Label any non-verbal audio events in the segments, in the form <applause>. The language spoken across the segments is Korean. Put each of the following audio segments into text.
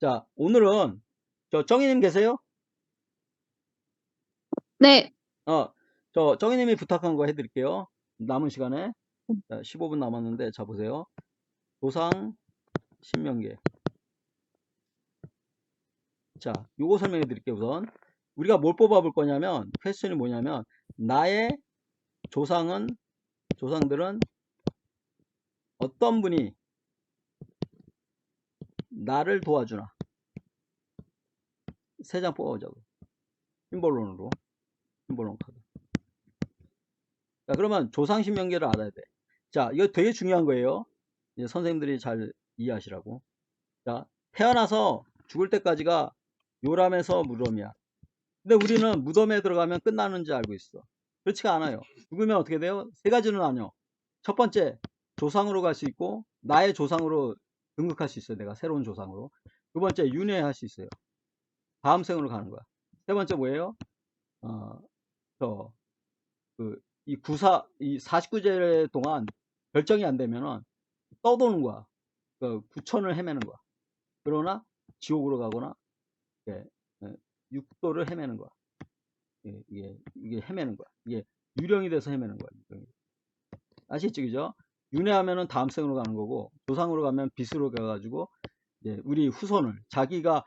자, 오늘은 저 정희님 계세요? 네. 어, 저 정희님이 부탁한 거 해드릴게요. 남은 시간에 자, 15분 남았는데 자 보세요. 조상 신명계. 자, 요거 설명해 드릴게요. 우선 우리가 뭘 뽑아볼 거냐면 퀘스천이 뭐냐면 나의 조상은 조상들은 어떤 분이 나를 도와주나 세장 뽑아보자고. 심볼론으로. 심볼론 카드. 자 그러면 조상신명계를 알아야 돼 자 이거 되게 중요한 거예요. 이제 선생님들이 잘 이해하시라고. 자 태어나서 죽을 때까지가 요람에서 무덤이야. 근데 우리는 무덤에 들어가면 끝나는 줄 알고 있어. 그렇지가 않아요. 죽으면 어떻게 돼요? 세 가지는 아니요. 첫 번째 조상으로 갈 수 있고 나의 조상으로 등극할 수 있어요. 내가 새로운 조상으로. 두 번째 윤회할 수 있어요. 다음 생으로 가는 거야. 세 번째 뭐예요? 어, 저, 그, 이 구사, 이 49제 동안 결정이 안 되면은 떠도는 거야. 그 구천을 헤매는 거야. 그러나 지옥으로 가거나, 예, 예, 육도를 헤매는 거야. 예, 이게, 이게 헤매는 거야. 이게 유령이 돼서 헤매는 거야. 아시겠죠? 그죠? 윤회하면은 다음 생으로 가는 거고 조상으로 가면 빛으로 가가지고 우리 후손을 자기가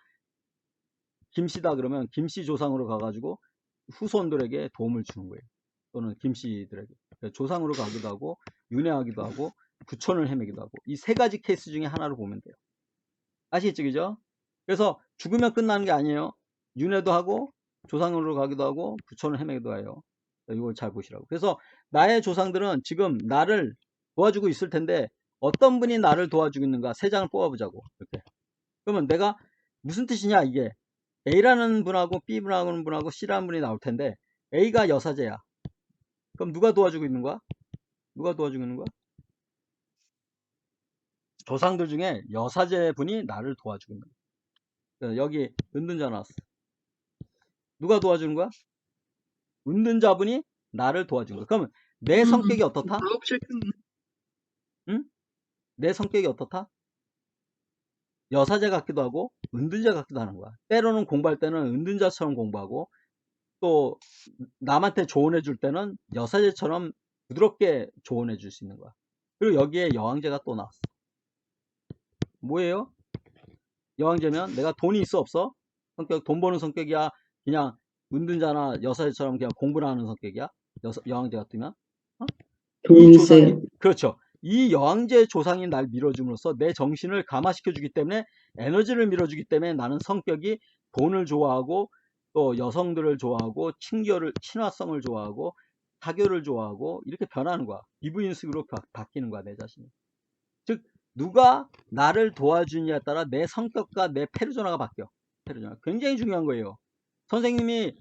김씨다 그러면 김씨 조상으로 가가지고 후손들에게 도움을 주는 거예요. 또는 김씨들에게 그러니까 조상으로 가기도 하고 윤회하기도 하고 구천을 헤매기도 하고 이 세 가지 케이스 중에 하나로 보면 돼요. 아시겠죠, 그죠? 그래서 죽으면 끝나는 게 아니에요. 윤회도 하고 조상으로 가기도 하고 구천을 헤매기도 해요. 이걸 잘 보시라고. 그래서 나의 조상들은 지금 나를 도와주고 있을 텐데 어떤 분이 나를 도와주고 있는가 세 장을 뽑아보자고 이렇게 그러면 내가 무슨 뜻이냐 이게 A라는 분하고 B라는 분하고 C라는 분이 나올 텐데 A가 여사제야 그럼 누가 도와주고 있는 거야? 누가 도와주고 있는 거야? 조상들 중에 여사제 분이 나를 도와주고 있는 거야 여기 은둔자 나왔어 누가 도와주는 거야? 은둔자 분이 나를 도와주는 거야 그러면 내 성격이 어떻다? 내 성격이 어떻다? 여사제 같기도 하고 은둔자 같기도 하는 거야. 때로는 공부할 때는 은둔자처럼 공부하고 또 남한테 조언해 줄 때는 여사제처럼 부드럽게 조언해 줄 수 있는 거야. 그리고 여기에 여왕제가 또 나왔어. 뭐예요? 여왕제면 내가 돈이 있어 없어? 성격 돈 버는 성격이야? 그냥 은둔자나 여사제처럼 그냥 공부를 하는 성격이야? 여사, 여왕제 같으면? 어? 이 조상이 그렇죠. 이 여왕제 조상이 날 밀어줌으로써 내 정신을 감화시켜 주기 때문에 에너지를 밀어주기 때문에 나는 성격이 돈을 좋아하고 또 여성들을 좋아하고 친교를 친화성을 좋아하고 사교를 좋아하고 이렇게 변하는 거야. 이브인식으로 바뀌는 거야 내 자신이. 즉 누가 나를 도와주느냐에 따라 내 성격과 내 페르조나가 바뀌어. 페르조나. 굉장히 중요한 거예요. 선생님이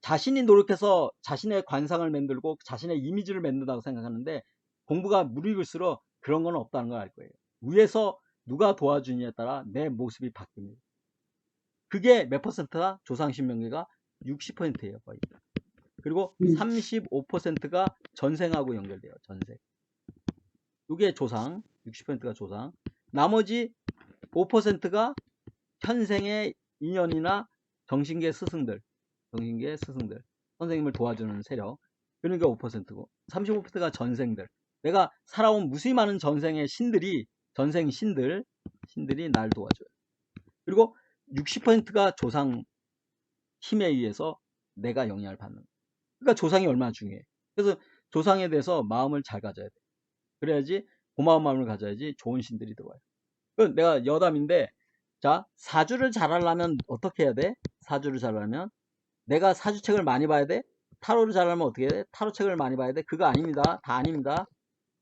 자신이 노력해서 자신의 관상을 만들고 자신의 이미지를 만든다고 생각하는데 공부가 무르익을수록 그런 건 없다는 걸 알 거예요. 위에서 누가 도와주느냐에 따라 내 모습이 바뀝니다. 그게 몇 퍼센트가 조상신명계가 60%예요. 거의. 그리고 35%가 전생하고 연결돼요. 전생. 이게 조상, 60%가 조상. 나머지 5%가 현생의 인연이나 정신계 스승들, 정신계 스승들, 선생님을 도와주는 세력. 그러니까 5%고 35%가 전생들. 내가 살아온 무수히 많은 전생의 신들이 전생 신들 신들이 날 도와줘요. 그리고 60%가 조상 힘에 의해서 내가 영향을 받는. 그러니까 조상이 얼마나 중요해. 그래서 조상에 대해서 마음을 잘 가져야 돼. 그래야지 고마운 마음을 가져야지 좋은 신들이 들어와요. 내가 여담인데 자 사주를 잘하려면 어떻게 해야 돼? 사주를 잘하려면 내가 사주책을 많이 봐야 돼? 타로를 잘하면 어떻게 해야 돼? 타로책을 많이 봐야 돼? 그거 아닙니다. 다 아닙니다.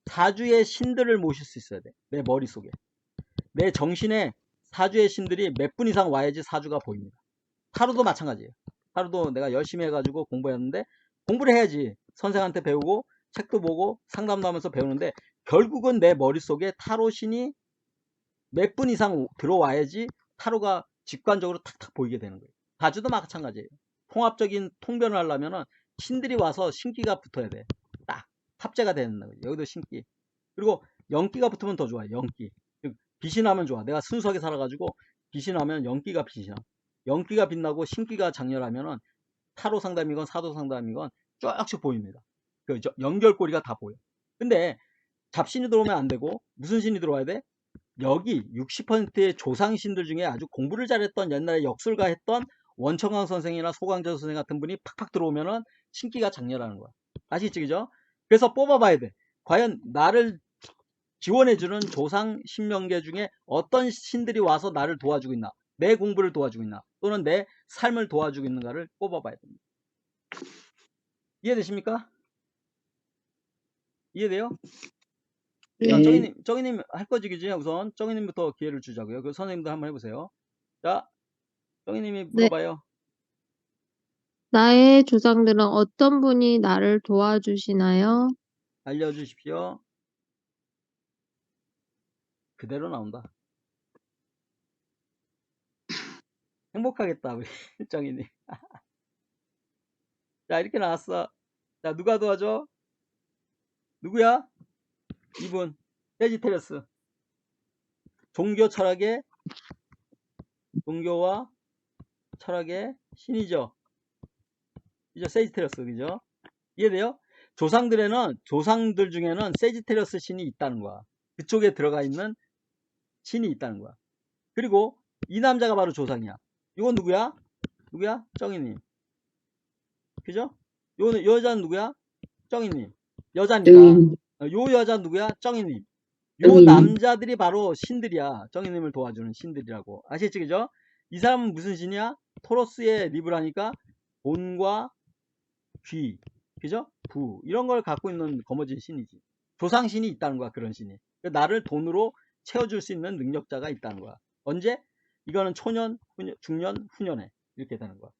사주의 신들을 모실 수 있어야 돼. 내 머릿속에. 내 정신에 사주의 신들이 몇 분 이상 와야지 사주가 보입니다. 타로도 마찬가지예요. 타로도 내가 열심히 해가지고 공부했는데 공부를 해야지. 선생한테 배우고 책도 보고 상담도 하면서 배우는데 결국은 내 머릿속에 타로 신이 몇 분 이상 들어와야지 타로가 직관적으로 탁탁 보이게 되는 거예요. 사주도 마찬가지예요. 통합적인 통변을 하려면 신들이 와서 신기가 붙어야 돼. 탑재가 되는 거죠. 여기도 신기. 그리고 연기가 붙으면 더 좋아요. 연기. 빛이 나면 좋아. 내가 순수하게 살아가지고 빛이 나면 영기가 빛이 나. 영기가 빛나고 신기가 장렬하면은 타로 상담이건 사도 상담이건 쭉쭉 보입니다. 그 저- 연결고리가 다 보여. 근데 잡신이 들어오면 안 되고 무슨 신이 들어와야 돼? 여기 60%의 조상신들 중에 아주 공부를 잘했던 옛날에 역술가 했던 원청강 선생이나 소강전 선생 같은 분이 팍팍 들어오면은 신기가 장렬하는 거야. 아시죠? 그죠? 그래서 뽑아봐야 돼. 과연 나를 지원해주는 조상 신명계 중에 어떤 신들이 와서 나를 도와주고 있나? 내 공부를 도와주고 있나? 또는 내 삶을 도와주고 있는가를 뽑아봐야 됩니다. 이해되십니까? 이해돼요? 자, 네. 정희님, 정희님 할 거지, 그지? 우선 정희님부터 기회를 주자고요. 그 선생님들 한번 해보세요. 자, 정희님이 네. 물어봐요. 나의 조상들은 어떤 분이 나를 도와주시나요? 알려주십시오. 그대로 나온다. <laughs> 행복하겠다, 우리 <laughs> 정희님. <laughs> 자, 이렇게 나왔어. 자, 누가 도와줘? 누구야? 이분. 세지테레스. 종교 철학의, 종교와 철학의 신이죠. 이죠, 세지테레스, 그죠? 이해돼요? 조상들에는, 조상들 중에는 세지테레스 신이 있다는 거야. 그쪽에 들어가 있는 신이 있다는 거야. 그리고 이 남자가 바로 조상이야. 이건 누구야? 누구야? 정희님. 그죠? 요 여자는 누구야? 정희님. 여자니까. 음, 어, 요 여자 누구야? 정희님. 요 정희님. 남자들이 바로 신들이야. 정희님을 도와주는 신들이라고. 아시겠지, 그죠? 이 사람은 무슨 신이야? 토로스의 리브라니까 본과 귀, 그죠? 부 이런 걸 갖고 있는 거머쥔 신이지. 조상 신이 있다는 거야, 그런 신이. 그 나를 돈으로 채워줄 수 있는 능력자가 있다는 거야. 언제? 이거는 초년, 후년, 중년, 후년에 이렇게 되는 거야.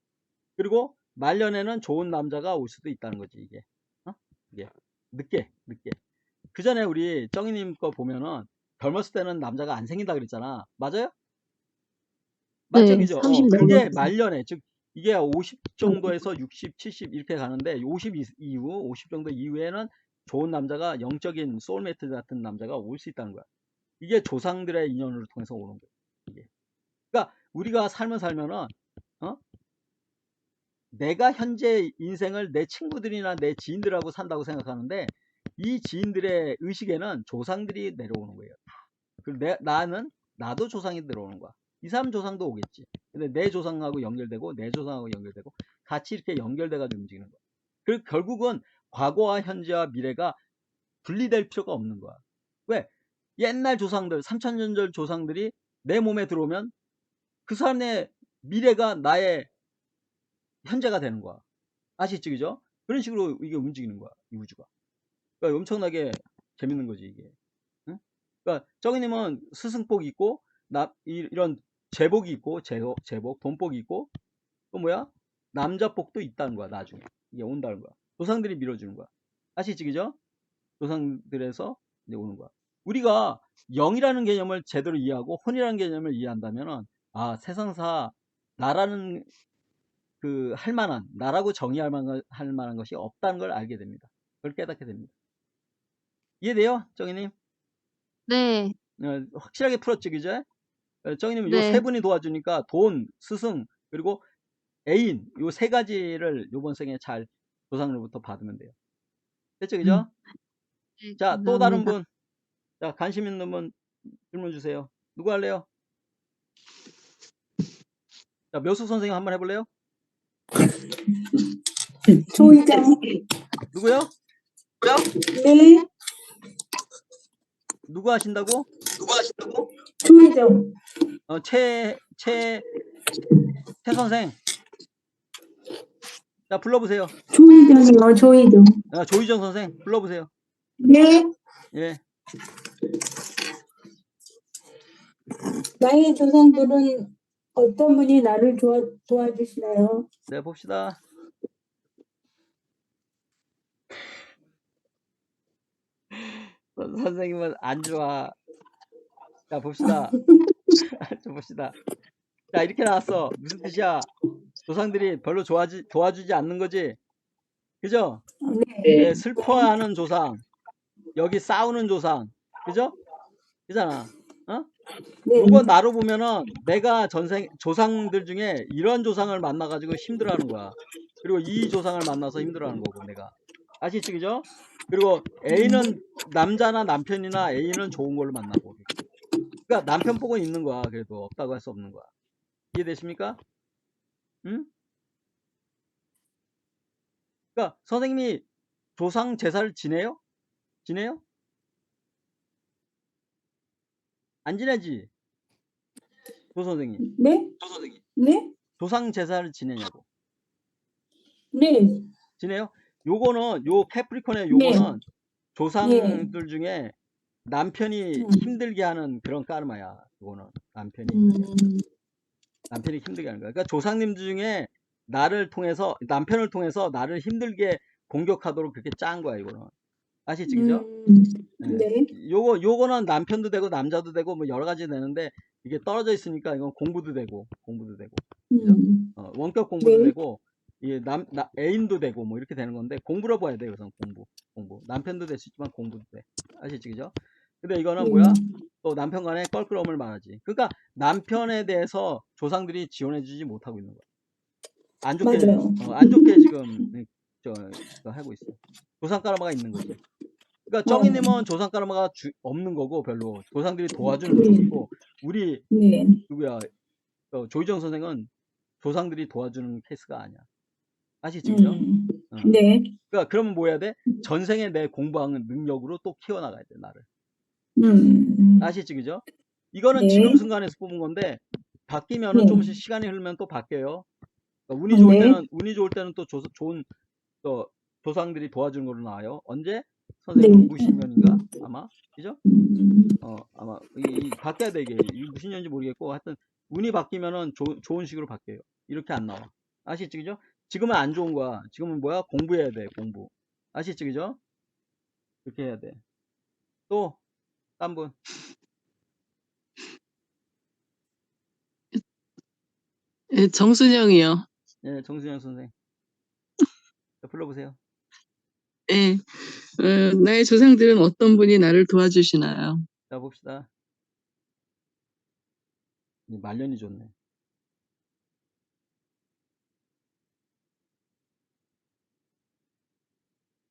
그리고 말년에는 좋은 남자가 올 수도 있다는 거지, 이게. 어? 이게. 늦게, 늦게. 그 전에 우리 정희님 거 보면은 젊었을 때는 남자가 안 생긴다 그랬잖아. 맞아요? 맞죠, 네, 그죠? 어, 30 그게. 말년에, 즉, 이게 50 정도에서 60, 70 이렇게 가는데 50 이- 이후, 50 정도 이후에는 좋은 남자가 영적인 소울메이트 같은 남자가 올 수 있다는 거야. 이게 조상들의 인연을 통해서 오는 거야. 이게. 그러니까 우리가 삶을 살면은 어? 내가 현재 인생을 내 친구들이나 내 지인들하고 산다고 생각하는데 이 지인들의 의식에는 조상들이 내려오는 거예요. 그리고 내, 나는 나도 조상이 들어오는 거야. 이 사람 조상도 오겠지. 근데 내 조상하고 연결되고 내 조상하고 연결되고 같이 이렇게 연결돼 가지고 움직이는 거야. 그 결국은 과거와 현재와 미래가 분리될 필요가 없는 거야. 왜? 옛날 조상들, 3천년 전 조상들이 내 몸에 들어오면 그 사람의 미래가 나의 현재가 되는 거야. 아시죠? 그죠? 그런 식으로 이게 움직이는 거야. 이 우주가. 그러니까 엄청나게 재밌는 거지, 이게. 응? 그러니까 정희님은 스승복이 있고, 나, 이, 런 제복이 있고, 제복, 제복, 돈복이 있고, 또 뭐야? 남자복도 있다는 거야, 나중에. 이게 온다는 거야. 조상들이 밀어주는 거야. 아시죠? 그죠? 조상들에서 이제 오는 거야. 우리가 영이라는 개념을 제대로 이해하고 혼이라는 개념을 이해한다면은, 아, 세상사, 나라는 그, 할 만한, 나라고 정의할 만한, 할 만한 것이 없다는 걸 알게 됩니다. 그걸 깨닫게 됩니다. 이해돼요? 정희님? 네, 어, 확실하게 풀었죠, 그죠? 어, 정희님, 요 네. 세 분이 도와주니까 돈, 스승, 그리고 애인, 요세 가지를 요번 생에 잘 조상으로부터 받으면 돼요. 됐죠, 그죠? 네, 자, 또 다른. 분. 자, 관심 있는 분 질문 주세요. 누구 할래요? 자, 묘수 선생님 한번 해볼래요? <laughs> 조이장. 누구요? 네. 누구 하신다고? 조이장. 어, 최, 최, 최 선생. 자, 불러보세요. 조이장이요, 조이장. 아, 조희정 선생, 불러보세요. 네. 예. 나의 조상들은 어떤 분이 나를 도와, 도와주시나요? 네, 봅시다. 선- 선생님은 안 좋아. 자, 봅시다. <laughs> 좀 봅시다. 자, 이렇게 나왔어. 무슨 뜻이야? 조상들이 별로 좋아지, 도와주지 않는 거지? 그죠? 네. 예, 슬퍼하는 조상. 여기 싸우는 조상. 그죠? 그잖아. 어? 네. 요거 나로 보면은 내가 전생 조상들 중에 이런 조상을 만나가지고 힘들어하는 거야. 그리고 이 조상을 만나서 힘들어하는 거고 내가 아시죠, 그죠? 그리고 A는 남자나 남편이나 A는 좋은 걸로 만나고. 그러니까 남편 복은 있는 거야. 그래도 없다고 할 수 없는 거야. 이해되십니까? 응? 그러니까 선생님이 조상 제사를 지내요? 지내요? 안 지내지? 조 선생님. 네? 조 선생님. 네? 조상 제사를 지내냐고. 네. 지내요? 요거는 요 캐프리콘의 네. 요거는 조상들 중에 남편이 음. 힘들게 하는 그런 까르마야. 요거는 남편이 음. 남편이 힘들게 하는 거야. 그러니까 조상님들 중에 나를 통해서 남편을 통해서 나를 힘들게 공격하도록 그렇게 짠 거야, 이거는. 아시지, 그죠? 음. 네. 네. 요거 요거는 남편도 되고 남자도 되고 뭐 여러 가지 되는데 이게 떨어져 있으니까 이건 공부도 되고 공부도 되고 음. 어, 원격 공부도 네. 되고 이게 남 나, 애인도 되고 뭐 이렇게 되는 건데 공부로 봐야 돼요 우선 공부 공부 남편도 될 수 있지만 공부도 돼 아시지 그죠? 근데 이거는 뭐야 음. 또 남편 간의 껄끄러움을 말하지 그러니까 남편에 대해서 조상들이 지원해 주지 못하고 있는 거야 안 좋게. 어, 안 좋게 지금 네, 저, 저 하고 있어 조상 까르마가 있는 거지 그러니까 어. 정희님은 조상 까르마가 주- 없는 거고 별로 조상들이 도와주는 네. 쪽이고 우리 네. 누구야 어, 조희정 선생은 조상들이 도와주는 케이스가 아니야 아시지 그죠? 음. 어. 네. 그러니까 그러면 뭐 해야 돼? 전생에 내 공부하는 능력으로 또 키워나가야 돼 나를 음. 아시지 그죠? 이거는 네. 지금 순간에서 뽑은 건데 바뀌면은 네. 조금씩 시간이 흐르면 또 바뀌어요. 그러니까 운이 아, 좋을 네. 때는 운이 좋을 때는 또 조, 좋은 또 조상들이 도와주는 걸로 나와요. 언제? 선생님 네. 무신년인가 아마 그죠? 음. 어 아마 이, 이 바뀌어야 돼 이게 이 무슨 년인지 모르겠고 하여튼 운이 바뀌면은 조, 좋은 식으로 바뀌어요. 이렇게 안 나와. 아시지 그죠? 지금은 안 좋은 거야. 지금은 뭐야? 공부해야 돼 공부. 아시지 그죠? 그렇게 해야 돼. 또 딴 분. 예, 정순영이요. 예, 정순영 선생. 자, 불러보세요. 예, 어, 나의 조상들은 어떤 분이 나를 도와주시나요? 자, 봅시다. 이 말년이 좋네.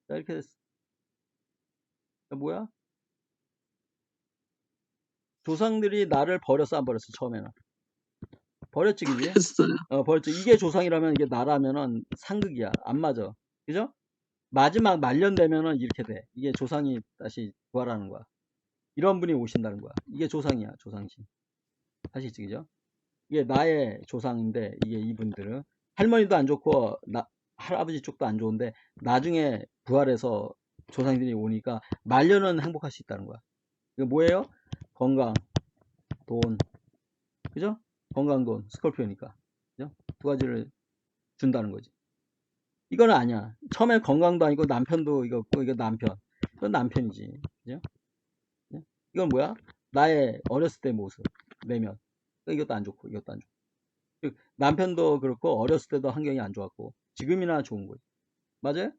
자, 이렇게 됐어. 자, 뭐야? 조상들이 나를 버렸어, 안 버렸어, 처음에는? 버렸지, 그지? 했어요. 어, 버렸지. 이게 조상이라면 이게 나라면은 상극이야. 안 맞아. 그죠? 마지막 말년 되면은 이렇게 돼. 이게 조상이 다시 부활하는 거야. 이런 분이 오신다는 거야. 이게 조상이야, 조상신. 아시지, 그죠? 이게 나의 조상인데, 이게 이분들은. 할머니도 안 좋고, 나, 할아버지 쪽도 안 좋은데, 나중에 부활해서 조상들이 오니까, 말년은 행복할 수 있다는 거야. 이거 뭐예요? 건강, 돈. 그죠? 건강, 돈, 스콜피오니까. 그죠? 두 가지를 준다는 거지. 이건 아니야. 처음에 건강도 아니고 남편도 이거 없고, 이거 남편. 이건 남편이지. 그죠? 이건 뭐야? 나의 어렸을 때 모습, 내면. 이것도 안 좋고, 이것도 안 좋고. 즉, 남편도 그렇고, 어렸을 때도 환경이 안 좋았고, 지금이나 좋은 거지. 맞아요?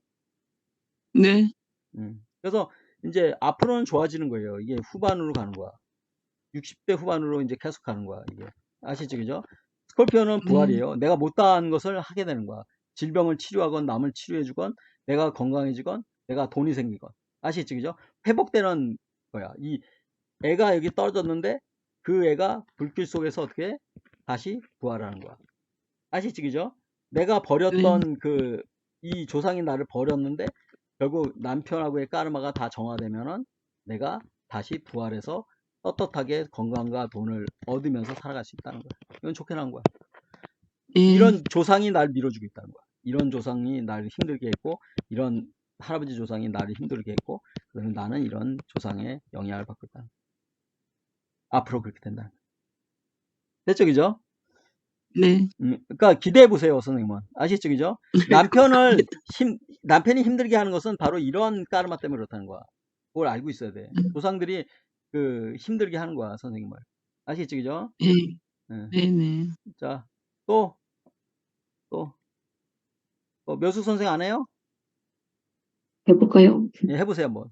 네, 음. 그래서 이제 앞으로는 좋아지는 거예요. 이게 후반으로 가는 거야. 60대 후반으로 이제 계속 가는 거야. 이게. 아시죠? 그죠? 스콜피오는 부활이에요. 내가 못다한 것을 하게 되는 거야. 질병을 치료하건 남을 치료해주건 내가 건강해지건 내가 돈이 생기건 아시죠? 그죠? 회복되는 거야. 이 애가 여기 떨어졌는데 그 애가 불길 속에서 어떻게 다시 부활하는 거야. 아시죠? 그죠? 내가 버렸던 그 이 조상이 나를 버렸는데 결국 남편하고의 까르마가 다 정화되면은 내가 다시 부활해서 떳떳하게 건강과 돈을 얻으면서 살아갈 수 있다는 거야. 이건 좋게 나온 거야. 예, 이런 조상이 날 밀어주고 있다는 거야. 이런 조상이 나를 힘들게 했고, 이런 할아버지 조상이 나를 힘들게 했고, 그러면 나는 이런 조상의 영향을 받고 있다. 앞으로 그렇게 된다. 됐죠, 그죠? 네, 음, 그러니까 기대해 보세요, 선생님은. 아시죠, 그죠? 남편을 힘, 남편이 힘들게 하는 것은 바로 이런 까르마 때문에 그렇다는 거야. 그걸 알고 있어야 돼. 음. 조상들이 그 힘들게 하는 거야, 선생님을. 아시죠, 그죠? 예, 예. 네, 네. 자, 또, 또, 또 묘수 선생 안 해요? 해볼까요? 예, 해보세요, 한번.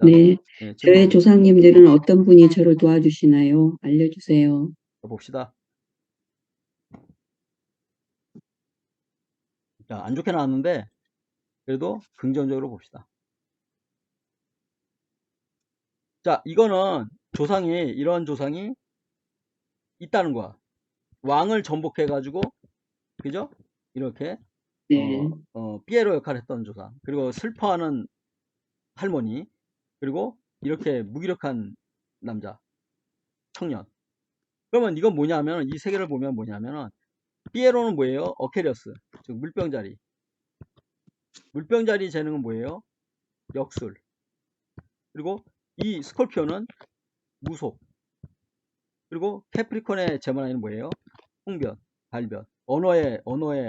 네, 네, 질문 저의 조상님들은 어떤 분이 저를 도와주시나요? 알려주세요. 봅시다. 자, 안 좋게 나왔는데, 그래도 긍정적으로 봅시다. 자, 이거는 조상이, 이런 조상이 있다는 거야. 왕을 전복해 가지고, 그죠? 이렇게, 네, 어, 어, 피에로 역할을 했던 조상. 그리고 슬퍼하는 할머니. 그리고 이렇게 무기력한 남자, 청년. 그러면 이건 뭐냐면, 이세 개를 보면 뭐냐면은, 피에로는 뭐예요? 어케리어스. 즉, 물병자리. 물병자리 재능은 뭐예요? 역술. 그리고 이 스콜피오는 무속. 그리고 캐프리콘의 제머나이는 뭐예요? 홍변, 발변. 언어의, 언어의,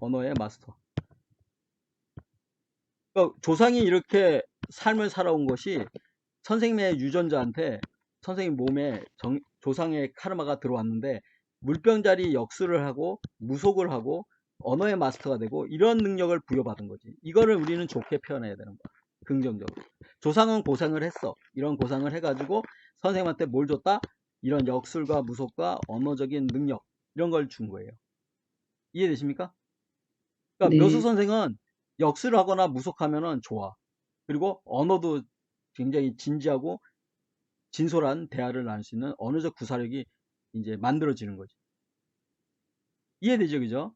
언어의 마스터. 그러니까 조상이 이렇게 삶을 살아온 것이 선생님의 유전자한테 선생님 몸에 정- 조상의 카르마가 들어왔는데 물병자리 역술을 하고 무속을 하고 언어의 마스터가 되고 이런 능력을 부여받은 거지. 이거를 우리는 좋게 표현해야 되는 거야. 긍정적으로. 조상은 고생을 했어. 이런 고생을 해가지고 선생님한테 뭘 줬다? 이런 역술과 무속과 언어적인 능력 이런 걸 준 거예요. 이해되십니까? 그러니까 네. 묘수 선생은 역술을 하거나 무속하면은 좋아. 그리고 언어도 굉장히 진지하고 진솔한 대화를 나눌 수 있는 언어적 구사력이 이제 만들어지는 거지. 이해되죠, 그죠?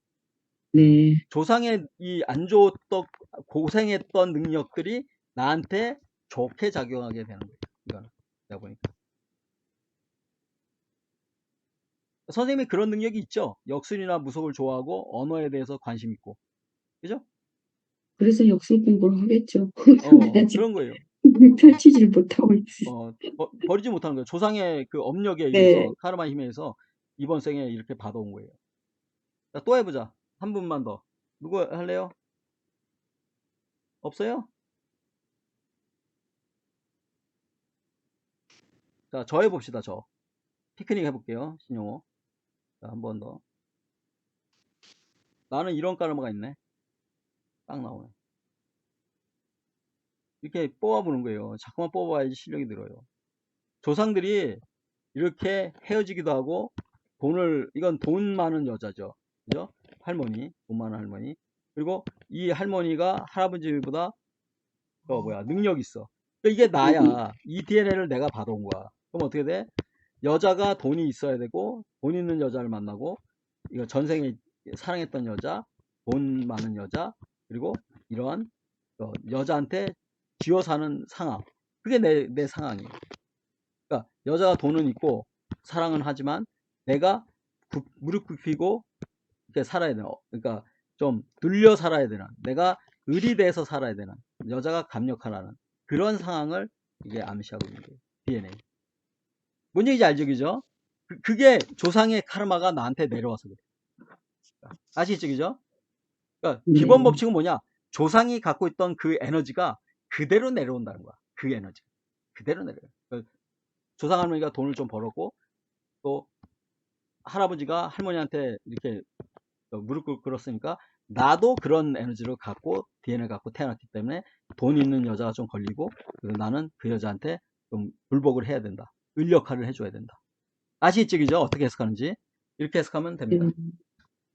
네, 조상의 이 안 좋았던 고생했던 능력들이 나한테 좋게 작용하게 되는 거예요. 이거는 내가 보니까. 선생님이 그런 능력이 있죠. 역술이나 무속을 좋아하고 언어에 대해서 관심 있고. 그죠? 그래서 역술 공부를 하겠죠. 어, <laughs> 지금 그런 거예요. <laughs> 펼치지를 못하고 있어요. 어, 버, 버리지 못하는 거예요. 조상의 그 업력에 네. 의해서 카르마 힘에 의해서 이번 생에 이렇게 받아온 거예요. 자, 또 해보자. 한 분만 더. 누구 할래요? 없어요? 자, 저 해봅시다, 저. 피크닉 해볼게요, 신용호. 자, 한 번 더. 나는 이런 까르마가 있네. 딱 나오네. 이렇게 뽑아보는 거예요. 자꾸만 뽑아야지 실력이 늘어요. 조상들이 이렇게 헤어지기도 하고, 돈을, 이건 돈 많은 여자죠. 그죠? 할머니, 돈 많은 할머니. 그리고 이 할머니가 할아버지보다, 어, 뭐야, 능력 있어. 그러니까 이게 나야. 이 DNA를 내가 받아온 거야. 그럼 어떻게 돼? 여자가 돈이 있어야 되고, 돈 있는 여자를 만나고, 이거 전생에 사랑했던 여자, 돈 많은 여자, 그리고 이런 어, 여자한테 쥐어 사는 상황. 그게 내, 내 상황이에요. 그러니까 여자가 돈은 있고 사랑은 하지만 내가 굽- 무릎 굽히고 이렇게 살아야 되는 어, 그러니까 좀 눌려 살아야 되는 내가 의리돼서 살아야 되는 여자가 감력하라는 그런 상황을 이게 암시하고 있는 거예요. DNA. 뭔 얘기인지 알죠, 그죠? 그, 그게 조상의 카르마가 나한테 내려와서 그래. 아시겠죠, 그죠? 그러니까 네. 기본 법칙은 뭐냐? 조상이 갖고 있던 그 에너지가 그대로 내려온다는 거야. 그 에너지. 그대로 내려요. 그러니까 조상 할머니가 돈을 좀 벌었고, 또 할아버지가 할머니한테 이렇게 무릎 꿇- 꿇었으니까, 나도 그런 에너지를 갖고, DNA를 갖고 태어났기 때문에 돈 있는 여자가 좀 걸리고, 나는 그 여자한테 좀 불복을 해야 된다. 을 역할을 해줘야 된다. 아시겠죠, 그죠? 어떻게 해석하는지. 이렇게 해석하면 됩니다. 음,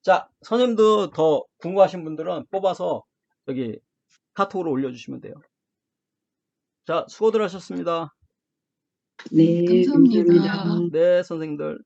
자, 선생님도 더 궁금하신 분들은 뽑아서 여기 카톡으로 올려주시면 돼요. 자, 수고들 하셨습니다. 네, 감사합니다. 감사합니다. 네, 선생님들.